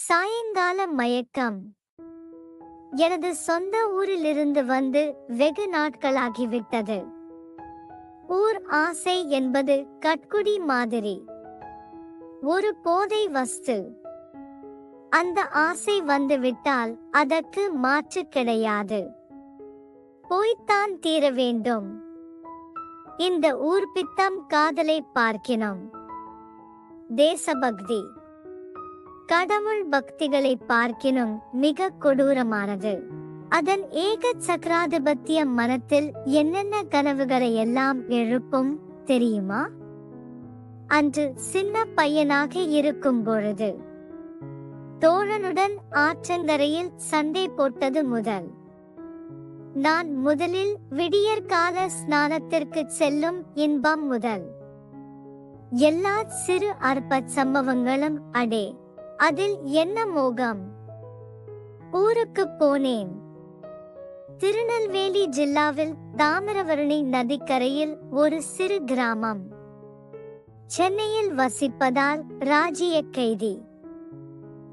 சாயங்கால மயக்கம். எனது சொந்த ஊரிலிருந்து வந்து வெகு நாட்களாகிவிட்டது. ஊர் ஆசை என்பது கட்குடி மாதிரி. ஒரு போதை வஸ்து. அந்த ஆசை வந்துவிட்டால் அதற்கு மாற்று கிடையாது. போய்த்தான் தீர வேண்டும். இந்த ஊர் பித்தம் காதலை பார்க்கினோம். தேசபக்தி. கடவுள் பக்திகளை பார்க்கினும் மிக கொடூரமானது. அதன் ஏக சக்கராதிபத்திய மனத்தில் என்னென்ன கனவுகளை எல்லாம் எழுப்பும் தெரியுமா? அன்று சின்ன பையனாக இருக்கும் பொழுது தோழனுடன் ஆற்றங்கரையில் சண்டை போட்டது முதல் நான் முதலில் விடியற்கால ஸ்நானத்திற்கு செல்லும் இன்பம் முதல். எல்லா சிறு அற்ப சம்பவங்களும் அடே. அதில் என்ன மோகம்? ஊருக்கு போனேன். திருநெல்வேலி ஜில்லாவில் தாமிரவருணி நதிக்கரையில் ஒரு சிறு கிராமம். சென்னையில் வசிப்பதால் ராஜிய கைதி.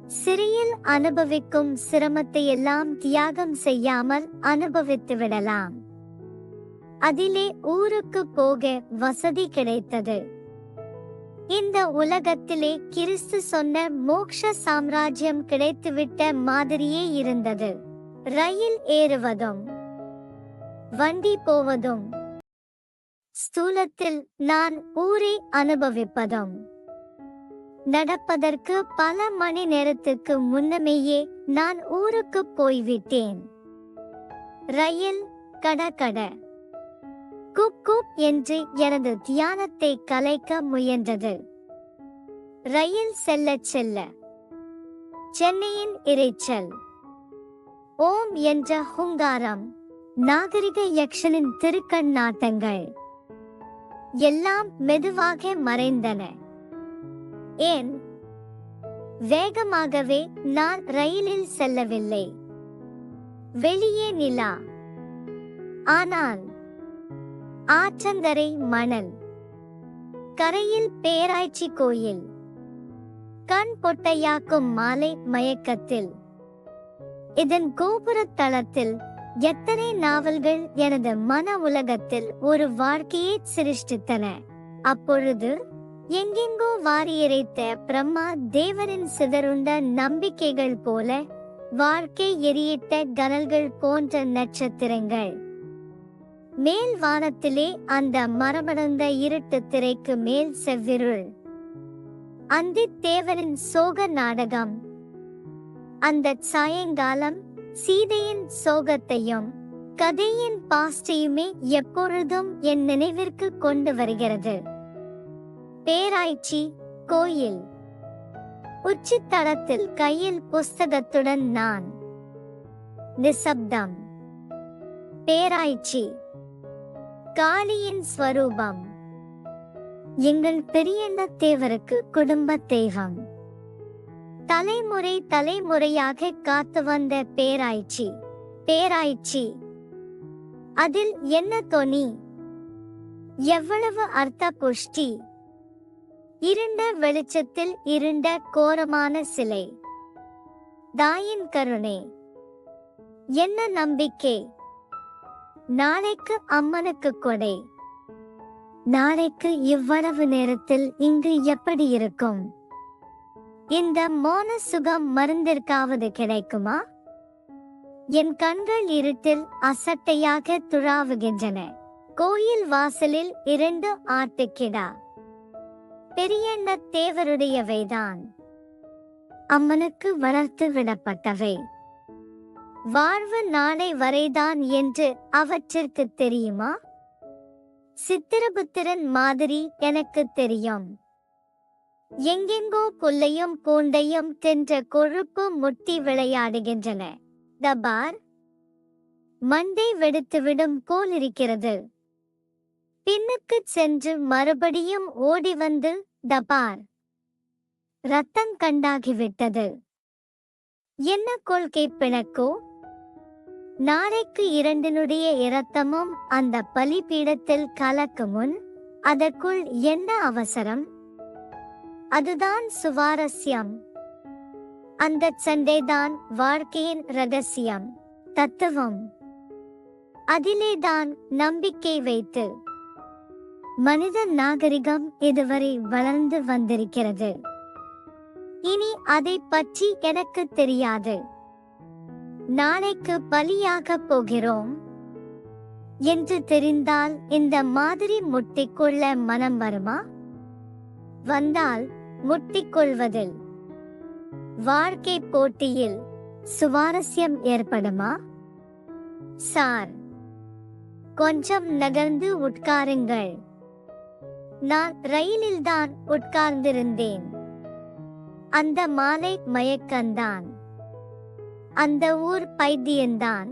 சிறையில் அனுபவிக்கும் சிரமத்தையெல்லாம் தியாகம் செய்யாமல் அனுபவித்து விடலாம். அதிலே ஊருக்கு போக வசதி கிடைத்தது. இந்த உலகத்திலே கிறிஸ்து சொன்ன மோக்ஷ சாம்ராஜ்யம் கிடைத்துவிட்ட மாதிரியே இருந்தது. ரயில் ஏறுவதும் வண்டி போவதும் ஸ்தூலத்தில் நான் ஊரை அனுபவிப்பதும் நடப்பதற்கு பல மணி நேரத்துக்கு முன்னமேயே நான் ஊருக்கு போய்விட்டேன். ரயில் கட கட குப் குப் என்று எனது தியானத்தை கலைக்க முயன்றது. ரயில் செல்ல செல்ல. சென்னையின் இரைச்சல். ஓம் என்ற ஹுங்காரம் நாகரிக யக்ஷனின் திருக்கண் நாட்டங்கள் எல்லாம் மெதுவாக மறைந்தன. ஏன்? வேகமாகவே நான் ரயிலில் செல்லவில்லை. வெளியே நிலா. ஆனால் ஆற்றங்கரை மணல். கரையில் பேராய்ச்சி கோயில். கண் பொட்டையாக்கும் மாலை மயக்கத்தில். இதன் கோபுரத் தளத்தில் எத்தனை நாவல்கள் எனது மன உலகத்தில் ஒரு வாழ்க்கையை சிருஷ்டித்தன. அப்பொழுது எங்கெங்கோ வாரியரைத்த பிரம்மா தேவரின் சிதறுண்ட நம்பிக்கைகள் போல வாழ்க்கை எரியிட்ட கனல்கள் போன்ற நட்சத்திரங்கள். மேல் வானத்திலே அந்த மரமடர்ந்த இருட்டு திரைக்கு மேல் செவ்விருள். அந்தித்தேவரின் சோக நாடகம். அந்த சாயங்காலம் சீதையின் சோகத்தையும் கதையின் பாஸ்டையுமே எப்பொழுதும் என் நினைவிற்கு கொண்டு வருகிறது. பேராய்ச்சி கோயில். உச்சித்தளத்தில் கையில் புஸ்தகத்துடன் நான். நிசப்தம். பேராய்ச்சி காளியின் ஸ்வரூபம். எங்கள் பெரியண்ண தேவருக்கு குடும்ப தெய்வம். தலைமுறை தலைமுறையாக காத்து வந்த பேராய்ச்சி பேராய்ச்சி. அதில் என்ன தொனி? எவ்வளவு அர்த்த புஷ்டி? இருண்ட வெளிச்சத்தில் இருண்ட கோரமான சிலை. தாயின் கருணை. என்ன நம்பிக்கை? நாளைக்கு அம்மனுக்கு கொடை. நாளைக்கு இவ்வளவு நேரத்தில் இங்கு எப்படி இருக்கும்? இந்த மோன சுகம் மருந்திற்காவது கிடைக்குமா? என் கண்கள் இருட்டில் அசட்டையாக துழாவுகின்றன. கோயில் வாசலில் இரண்டு ஆட்டுக்கிடா. பெரியண்ண தேவருடையவைதான். அம்மனுக்கு வளர்த்து விடப்பட்டவை. வாழ்வு நாளை வரைதான் என்று அவற்றிற்கு தெரியுமா? சித்திரபுத்திரன் மாதிரி எனக்கு தெரியும். எங்கெங்கோ கொல்லையும் கூண்டையும் தென்ற கொழுப்பு முட்டி விளையாடுகின்றன. தபார் மண்டை வெடித்துவிடும் போல் இருக்கிறது. பின்னுக்குச் சென்று மறுபடியும் ஓடி வந்து தபார் ரத்தம் கண்டாகிவிட்டது. என்ன கொள்கை பிணக்கோ? நாளைக்கு இரண்டினுடைய இரத்தமும் அந்த பலிபீடத்தில் கலக்கு முன் அதற்குள் என்ன அவசரம்? அதுதான் சுவாரஸ்யம். அந்த சண்டைதான் வாழ்க்கையின் ரகசியம் தத்துவம். அதிலேதான் நம்பிக்கை வைத்து மனித நாகரிகம் இதுவரை வளர்ந்து வந்திருக்கிறது. இனி அதை பற்றி எனக்கு தெரியாது. நாளைக்கு பலியாக போகிறோம். என்று தெரிந்தால் இந்த மாதிரி முட்டிக்கொள்ள மனம் வருமா? வந்தால் முட்டிக்கொள்வதில் வாழ்க்கை போட்டியில் சுவாரஸ்யம் ஏற்படுமா? சார் கொஞ்சம் நகர்ந்து உட்காருங்கள். நான் ரயிலில்தான் உட்கார்ந்திருந்தேன். அந்த மாலை மயக்கந்தான் அந்த ஊர் பைத்தியந்தான்